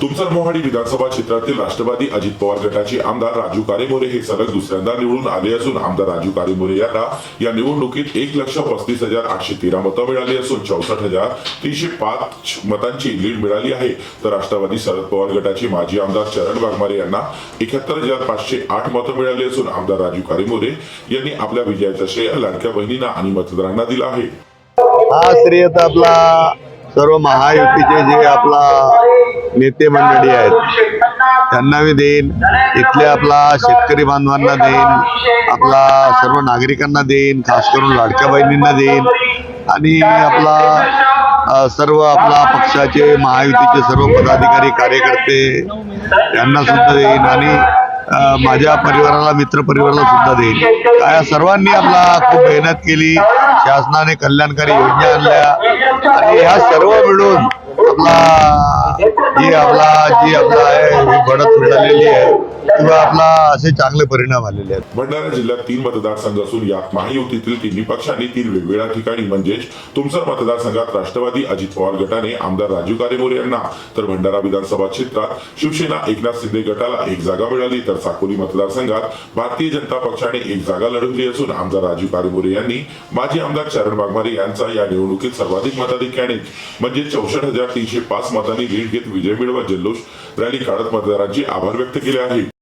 तुमसर मोहाडी विधानसभा क्षेत्रातील राष्ट्रवादी अजित पवार गटाचे आमदार राजू कारेमोरे हे सलग दुसऱ्यांदा निवडून आले असून आमदार राजू कारेमोरे यांना या निवडणुकीत एक लक्ष पस्तीस हजार आठशे तेरा मतं मिळाली असून चौसष्ट हजार तीनशे पाच मतांची लीड मिळाली आहे. तर राष्ट्रवादी शरद पवार गटाचे माजी आमदार चरण वाघमारे यांना एकाहत्तर हजार पाचशे आठ मतं मिळाली असून आमदार राजू कारेमोरे यांनी आपल्या विजयाचा श्रेय लाडक्या बहिणींना आणि मतदारांना दिला आहे. हा श्रेय आपला सर्व महायुतीचे जे आपला नेते मंडळी आहेत त्यांना मी देईन. इथले आपला शेतकरी बांधवांना देईन. आपला सर्व नागरिकांना देईन खास करून लाडक्या बहिणींना देईन. आणि आपला सर्व आपला पक्षाचे महायुतीचे सर्व पदाधिकारी कार्यकर्ते यांना सुद्धा देईन. आणि माझ्या परिवाराला मित्र परिवाराला सुद्धा देईन. काय सर्वांनी आपला खूप मेहनत केली. शासनाने कल्याणकारी योजना आणल्या. आणि ह्या सर्व मिळून आपला ही आपला जी आपला आहे ही बढत मिळालेली आहे किंवा आपला असे चांगले परिणाम आलेले आहेत. भंडारा जिल्ह्यात तीन मतदारसंघ असून यात महायुतीतील तिन्ही पक्षांनी तीन वेगवेगळ्या ठिकाणी म्हणजेच तुमसर मतदारसंघात राष्ट्रवादी अजित पवार गटाने आमदार राजू कारेमोरे यांना तर भंडारा विधानसभा क्षेत्रात शिवसेना एकनाथ शिंदे गटाला एक जागा मिळाली तर साकोली मतदारसंघात भारतीय जनता पक्षाने एक जागा लढवली असून आमदार राजू कारेमोरे यांनी माजी आमदार चरण वाघमारे यांचा या निवडणुकीत सर्वाधिक मताधिक्याने म्हणजे चौसष्ट हजार तीनशे पाच मतांनी लीड घेत विजय मिळवत जल्लोष. रॅली काढत मतदारांची आभार व्यक्त केले आहे.